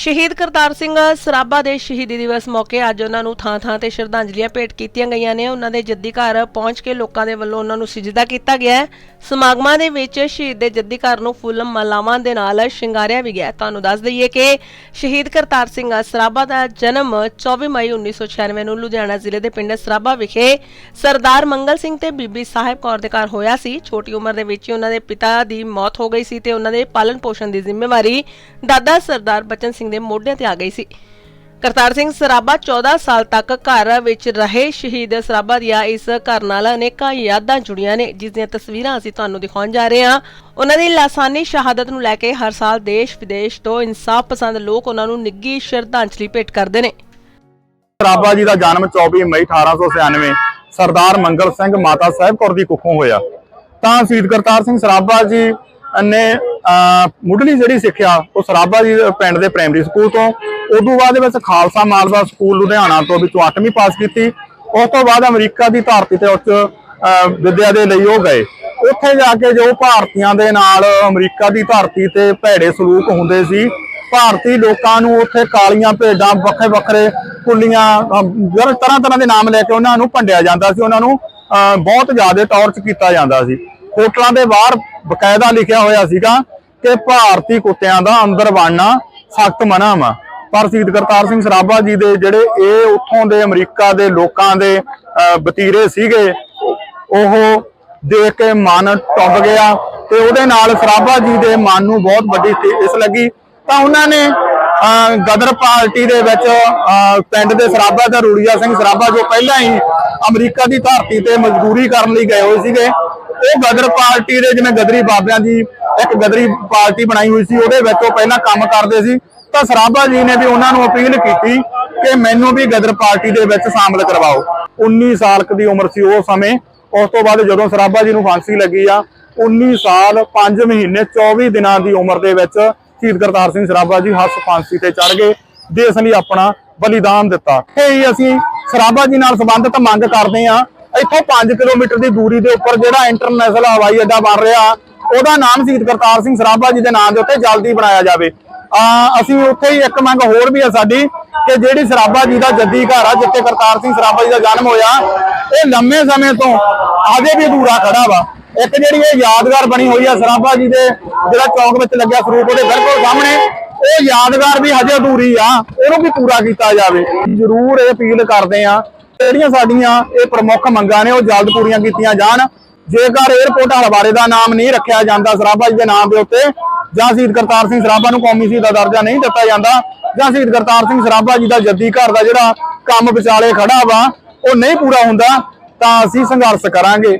ਸ਼ਹੀਦ ਕਰਤਾਰ ਸਿੰਘ ਸਰਾਭਾ ਦੇ ਸ਼ਹੀਦੀ ਦਿਵਸ ਮੌਕੇ ਅੱਜ ਉਹਨਾਂ ਨੂੰ ਥਾਂ-ਥਾਂ ਤੇ ਸ਼ਰਧਾਂਜਲੀਆਂ ਭੇਟ ਕੀਤੀਆਂ ਗਈਆਂ ਨੇ। ਉਹਨਾਂ ਦੇ ਜੱਦੀ ਘਰ ਪਹੁੰਚ ਕੇ ਲੋਕਾਂ ਦੇ ਵੱਲੋਂ ਉਹਨਾਂ ਨੂੰ ਸਿਜਦਾ ਕੀਤਾ ਗਿਆ ਹੈ। ਸਮਾਗਮਾਂ ਦੇ ਵਿੱਚ ਸ਼ਹੀਦ ਦੇ ਜੱਦੀ ਘਰ ਨੂੰ ਫੁੱਲ ਮਾਲਾਵਾਂ ਦੇ ਨਾਲ ਸ਼ਿੰਗਾਰਿਆ ਵੀ ਗਿਆ ਤੁਹਾਨੂੰ ਦੱਸ ਦਈਏ ਕਿ ਸ਼ਹੀਦ ਕਰਤਾਰ ਸਿੰਘ ਸਰਾਭਾ ਦਾ ਜਨਮ 24 ਮਈ 1996 ਨੂੰ ਲੁਧਿਆਣਾ ਜ਼ਿਲ੍ਹੇ ਦੇ ਪਿੰਡ ਸਰਾਭਾ ਵਿਖੇ ਸਰਦਾਰ ਮੰਗਲ ਸਿੰਘ ਤੇ ਬੀਬੀ ਸਾਹਿਬ ਕੌਰ ਦੇ ਘਰ ਹੋਇਆ ਸੀ। ਛੋਟੀ ਉਮਰ ਦੇ ਵਿੱਚ ਹੀ ਉਹਨਾਂ ਦੇ ਪਿਤਾ ਦੀ ਮੌਤ ਹੋ ਗਈ ਸੀ ਤੇ ਉਹਨਾਂ ਦੇ ਪਾਲਣ ਪੋਸ਼ਣ ਦੀ ਜ਼ਿੰਮੇਵਾਰੀ ਦਾਦਾ ਸਰਦਾਰ ਬਚਨ ਸਿੰਘ ਦੇ ਮੋਢਿਆਂ ਤੇ ਆ ਗਈ ਸੀ। ਕਰਤਾਰ ਸਿੰਘ ਸਰਾਭਾ 14 ਸਾਲ ਤੱਕ ਘਰ ਵਿੱਚ ਰਹੇ। ਸ਼ਹੀਦ ਸਰਾਭਾ ਦੀਆਂ ਇਸ ਘਰ ਨਾਲ ਅਨੇਕਾਂ ਯਾਦਾਂ ਜੁੜੀਆਂ ਨੇ, ਜਿਸ ਦੀਆਂ ਤਸਵੀਰਾਂ ਅਸੀਂ ਤੁਹਾਨੂੰ ਦਿਖਾਉਣ ਜਾ ਰਹੇ ਹਾਂ। ਉਹਨਾਂ ਦੀ ਲਾਸਾਨੀ ਸ਼ਹਾਦਤ ਨੂੰ ਲੈ ਕੇ ਹਰ ਸਾਲ ਦੇਸ਼ ਵਿਦੇਸ਼ ਤੋਂ ਇਨਸਾਫ ਪਸੰਦ ਲੋਕ ਉਹਨਾਂ ਨੂੰ ਨਿੱਘੀ ਸ਼ਰਧਾਂਜਲੀ ਭੇਟ ਕਰਦੇ ਨੇ। ਸਰਾਭਾ ਜੀ ਦਾ ਜਨਮ 24 ਮਈ 1896 ਸਰਦਾਰ ਮੰਗਲ ਸਿੰਘ ਮਾਤਾ ਸਾਹਿਬ ਕੌਰ ਦੀ ਕੁੱਖੋਂ ਹੋਇਆ। ਤਾਂ ਸ਼ਹੀਦ ਕਰਤਾਰ ਸਿੰਘ ਸਰਾਭਾ ਜੀ ਨੇ ਮੁੱਢਲੀ ਜਿਹੜੀ ਸਿੱਖਿਆ ਉਹ ਸਰਾਭਾ ਜੀ ਪਿੰਡ ਦੇ ਪ੍ਰਾਇਮਰੀ ਸਕੂਲ ਤੋਂ ਉਦੋਂ ਬਾਅਦ ਦੇ ਵਿੱਚ ਖਾਲਸਾ ਮਾਲਵਾ ਸਕੂਲ ਲੁਧਿਆਣਾ ਤੋਂ ਵਿੱਚੋਂ 8ਵੀਂ ਪਾਸ ਕੀਤੀ। ਉਸ ਤੋਂ ਬਾਅਦ ਅਮਰੀਕਾ ਦੀ ਧਰਤੀ ਤੇ ਉੱਚ ਵਿਦਿਆ ਦੇ ਲਈ ਉਹ ਗਏ। ਉੱਥੇ ਜਾ ਕੇ ਜੋ ਭਾਰਤੀਆਂ ਦੇ ਨਾਲ ਅਮਰੀਕਾ ਦੀ ਧਰਤੀ ਤੇ ਭੈੜੇ ਸਲੂਕ ਹੁੰਦੇ ਸੀ ਭਾਰਤੀ ਲੋਕਾਂ ਨੂੰ ਉੱਥੇ ਕਾਲੀਆਂ ਭੇਡਾਂ ਵੱਖਰੇ ਵੱਖਰੇ ਕੁੱਲੀਆਂ ਤਰ੍ਹਾਂ ਤਰ੍ਹਾਂ ਦੇ ਨਾਮ ਲੈ ਕੇ ਉਹਨਾਂ ਨੂੰ ਭੰਡਿਆ ਜਾਂਦਾ ਸੀ। ਉਹਨਾਂ ਨੂੰ ਅਹ, ਬਹੁਤ ਜ਼ਿਆਦਾ ਟੌਰਚ ਕੀਤਾ ਜਾਂਦਾ ਸੀ। ਹੋਟਲਾਂ ਦੇ ਬਾਹਰ ਬਕਾਇਦਾ ਲਿਖਿਆ ਹੋਇਆ ਸੀਗਾ ਕਿ ਭਾਰਤੀ ਕੁੱਤਿਆਂ ਦਾ ਅੰਦਰ ਵੜਨਾ ਸਖਤ ਮਨਾ ਵਾ ਪਰ ਸ਼ਹੀਦ ਕਰਤਾਰ ਸਿੰਘ ਸਰਾਭਾ ਜੀ ਦੇ ਜਿਹੜੇ ਇਹ ਉੱਥੋਂ ਦੇ ਅਮਰੀਕਾ ਦੇ ਲੋਕਾਂ ਦੇ ਅਹ, ਸੀਗੇ ਉਹ ਦੇਖ ਕੇ ਮਨ ਟੁੱਟ ਗਿਆ ਤੇ ਉਹਦੇ ਨਾਲ ਸਰਾਭਾ ਜੀ ਦੇ ਮਨ ਨੂੰ ਬਹੁਤ ਵੱਡੀ ਠੇਸ ਲੱਗੀ। ਤਾਂ ਉਹਨਾਂ ਨੇ ਅਹ, ਗਦਰ ਪਾਰਟੀ ਦੇ ਵਿੱਚ ਅਹ, ਪਿੰਡ ਦੇ ਸਰਾਭਾ ਦਾ ਰੂੜੀਆ ਸਿੰਘ ਸਰਾਭਾ ਜੋ ਪਹਿਲਾਂ ਹੀ ਅਮਰੀਕਾ ਦੀ ਧਰਤੀ ਤੇ ਮਜ਼ਦੂਰੀ ਕਰਨ ਲਈ ਗਏ ਹੋਏ ਸੀਗੇ ਉਹ ਗਦਰ ਪਾਰਟੀ ਦੇ ਜਿਵੇਂ ਗਦਰੀ ਬਾਬਿਆਂ ਦੀ ਇੱਕ ਗਦਰੀ ਪਾਰਟੀ ਬਣਾਈ ਹੋਈ ਸੀ, ਉਹਦੇ ਵਿੱਚ ਉਹ ਪਹਿਲਾਂ ਕੰਮ ਕਰਦੇ ਸੀ। ਤਾਂ ਸਰਾਭਾ ਜੀ ਨੇ ਵੀ ਉਹਨਾਂ ਨੂੰ ਅਪੀਲ ਕੀਤੀ ਕਿ ਮੈਨੂੰ ਵੀ ਗਦਰ ਪਾਰਟੀ ਦੇ ਵਿੱਚ ਸ਼ਾਮਲ ਕਰਵਾਓ। 19 ਸਾਲ ਦੀ ਉਮਰ ਸੀ ਉਹ ਸਮੇਂ। ਉਸ ਤੋਂ ਬਾਅਦ ਜਦੋਂ ਸਰਾਭਾ ਜੀ ਨੂੰ ਫਾਂਸੀ ਲੱਗੀ ਆ 19 ਸਾਲ 5 ਮਹੀਨੇ 24 ਦਿਨਾਂ ਦੀ ਉਮਰ ਦੇ ਵਿੱਚ ਸ਼ਹੀਦ ਕਰਤਾਰ ਸਿੰਘ ਸਰਾਭਾ ਜੀ ਹੱਸ ਫਾਂਸੀ ਤੇ ਚੜ ਗਏ, ਦੇਸ਼ ਲਈ ਆਪਣਾ ਬਲੀਦਾਨ ਦਿੱਤਾ। ਇਹ ਅਸੀਂ ਸਰਾਭਾ ਜੀ ਨਾਲ ਸੰਬੰਧਿਤ ਮੰਗ ਕਰਦੇ ਆ ਇੱਥੋਂ 5 ਕਿਲੋਮੀਟਰ ਦੀ ਦੂਰੀ ਦੇ ਉੱਪਰ ਜਿਹੜਾ ਇੰਟਰਨੈਸ਼ਨਲ ਹਵਾਈ ਅੱਡਾ ਬਣ ਰਿਹਾ, ਉਹਦਾ ਨਾਮ ਸ਼ਹੀਦ ਕਰਤਾਰ ਸਿੰਘ ਸਰਾਭਾ ਜੀ ਦੇ ਨਾਮ ਦੇ ਉੱਤੇ ਜਲਦੀ ਬਣਾਇਆ ਜਾਵੇ। ਆ ਅਸੀਂ ਉੱਥੇ ਹੀ ਇੱਕ ਮੰਗ ਹੋਰ ਵੀ ਆ ਸਾਡੀ ਕਿ ਜਿਹੜੀ ਸਰਾਭਾ ਜੀ ਦਾ ਜੱਦੀ ਘਰ ਆ, ਜਿੱਥੇ ਕਰਤਾਰ ਸਿੰਘ ਸਰਾਭਾ ਜੀ ਦਾ ਜਨਮ ਹੋਇਆ, ਇਹ ਲੰਮੇ ਸਮੇਂ ਤੋਂ ਅਜੇ ਵੀ ਅਧੂਰਾ ਖੜਾ ਵਾ। ਇੱਕ ਜਿਹੜੀ ਇਹ ਯਾਦਗਾਰ ਬਣੀ ਹੋਈ ਆ ਸਰਾਭਾ ਜੀ ਦੇ, ਜਿਹੜਾ ਚੌਂਕ ਵਿੱਚ ਲੱਗਿਆ ਸਰੂਪ ਉਹਦੇ ਬਿਲਕੁਲ ਸਾਹਮਣੇ, ਉਹ ਯਾਦਗਾਰ ਵੀ ਹਜੇ ਅਧੂਰੀ ਆ ਉਹਨੂੰ ਵੀ ਪੂਰਾ ਕੀਤਾ ਜਾਵੇ। ਜ਼ਰੂਰ ਇਹ ਅਪੀਲ ਕਰਦੇ ਆ ਜਿਹੜੀਆਂ ਸਾਡੀਆਂ ਇਹ ਪ੍ਰਮੁੱਖ ਮੰਗਾਂ ਨੇ, ਉਹ ਜਲਦ ਪੂਰੀਆਂ ਕੀਤੀਆਂ ਜਾਣ। ਜੇਕਰ 에어ਪੋਰਟ ਹਲਵਾਰੇ ਦਾ ਨਾਮ ਨਹੀਂ ਰੱਖਿਆ ਜਾਂਦਾ ਸਰਾਭਾ ਜੀ ਦੇ ਨਾਮ ਦੇ ਉੱਤੇ, ਜਾਂ ਸ਼ਹੀਦ ਕਰਤਾਰ ਸਿੰਘ ਸਰਾਭਾ ਨੂੰ ਕੌਮੀ ਸ਼ਹੀਦ ਦਾ ਦਰਜਾ ਨਹੀਂ ਦਿੱਤਾ ਜਾਂਦਾ, ਜਾਂ ਸ਼ਹੀਦ ਕਰਤਾਰ ਸਿੰਘ ਸਰਾਭਾ ਜੀ ਦਾ ਜੱਦੀ ਘਰ ਦਾ ਜਿਹੜਾ ਕੰਮ ਵਿਚਾਲੇ ਖੜਾ ਵਾ, ਉਹ ਨਹੀਂ ਪੂਰਾ ਹੁੰਦਾ, ਤਾਂ ਅਸੀਂ ਸੰਘਰਸ਼ ਕਰਾਂਗੇ।